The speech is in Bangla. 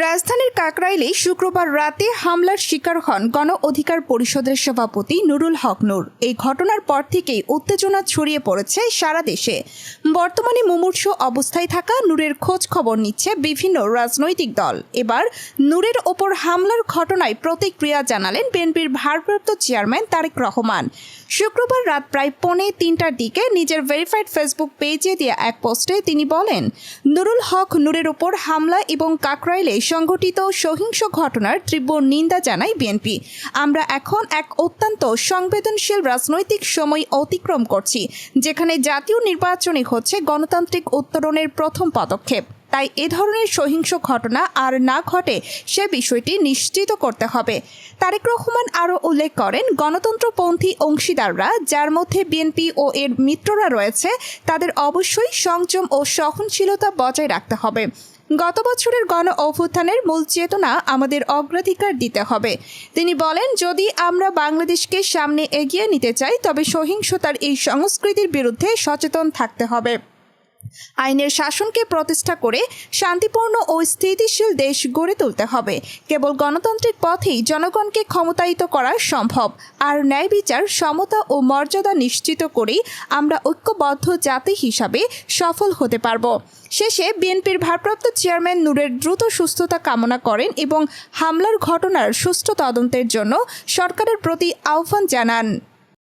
রাজধানীর কাকরাইলে শুক্রবার রাতে হামলার শিকার হন গণ অধিকার পরিষদের সভাপতি নুরুল হক নূর। এই ঘটনার পর থেকেই উত্তেজনা ছড়িয়ে পড়েছে সারা দেশে। বর্তমানে মুমূর্ষু অবস্থায় থাকা নূরের খোঁজ খবর নিচ্ছে বিভিন্ন রাজনৈতিক দল। এবার নূরের ওপর হামলার ঘটনায় প্রতিক্রিয়া জানালেন বিএনপির ভারপ্রাপ্ত চেয়ারম্যান তারেক রহমান। শুক্রবার রাত প্রায় পৌনে তিনটার দিকে নিজের ভেরিফাইড ফেসবুক পেজে দেওয়া এক পোস্টে তিনি বলেন, নুরুল হক নূরের ওপর হামলা এবং কাকরাইলে সংঘটিত সহিংস ঘটনার তীব্র নিন্দা জানায় বিএনপি। আমরা এখন এক অত্যন্ত সংবেদনশীল রাজনৈতিক সময় অতিক্রম করছি, যেখানে জাতীয় নির্বাচনই হচ্ছে গণতান্ত্রিক উত্তরণের প্রথম পদক্ষেপ। তাই এ ধরনের সহিংস ঘটনা আর না ঘটে সে বিষয়টি নিশ্চিত করতে হবে। তারেক রহমান আরও উল্লেখ করেন, গণতন্ত্রপন্থী অংশীদাররা যার মধ্যে বিএনপি ও এর মিত্ররা রয়েছে, তাদের অবশ্যই সংযম ও সহনশীলতা বজায় রাখতে হবে। গত বছরের গণ অভ্যুত্থানের মূল চেতনা আমাদের অগ্রাধিকার দিতে হবে। তিনি বলেন, যদি আমরা বাংলাদেশকে সামনে এগিয়ে নিতে চাই, তবে সহিংসতার এই সংস্কৃতির বিরুদ্ধে সচেতন থাকতে হবে। আইনের শাসনকে প্রতিষ্ঠা করে শান্তিপূর্ণ ও স্থিতিশীল দেশ গড়ে তুলতে হবে। কেবল গণতান্ত্রিক পথেই জনগণকে ক্ষমতায়িত করা সম্ভব। আর ন্যায় বিচার, সমতা ও মর্যাদা নিশ্চিত করেই আমরা ঐক্যবদ্ধ জাতি হিসাবে সফল হতে পারব। শেষে বিএনপির ভারপ্রাপ্ত চেয়ারম্যান নূরের দ্রুত সুস্থতা কামনা করেন এবং হামলার ঘটনার সুষ্ঠু তদন্তের জন্য সরকারের প্রতি আহ্বান জানান।